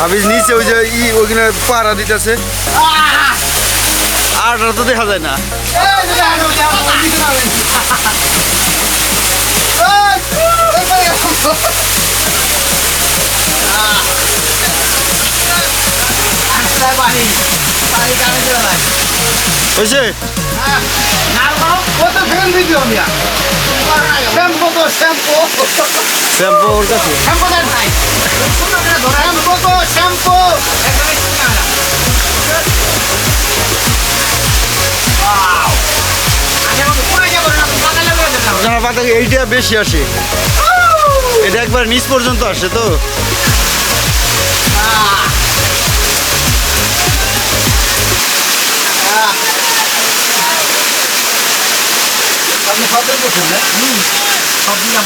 হাফিজ নিচে ওই যে ই ওইখানে পাহারা দিতেছে। আর তো দেখা যায় না। হয়েছে? শ্যাম্পু ওর কাছে? জামা পাতা এইটা বেশি আসে। এটা একবার নিচ পর্যন্ত আসে তো। আপনি না?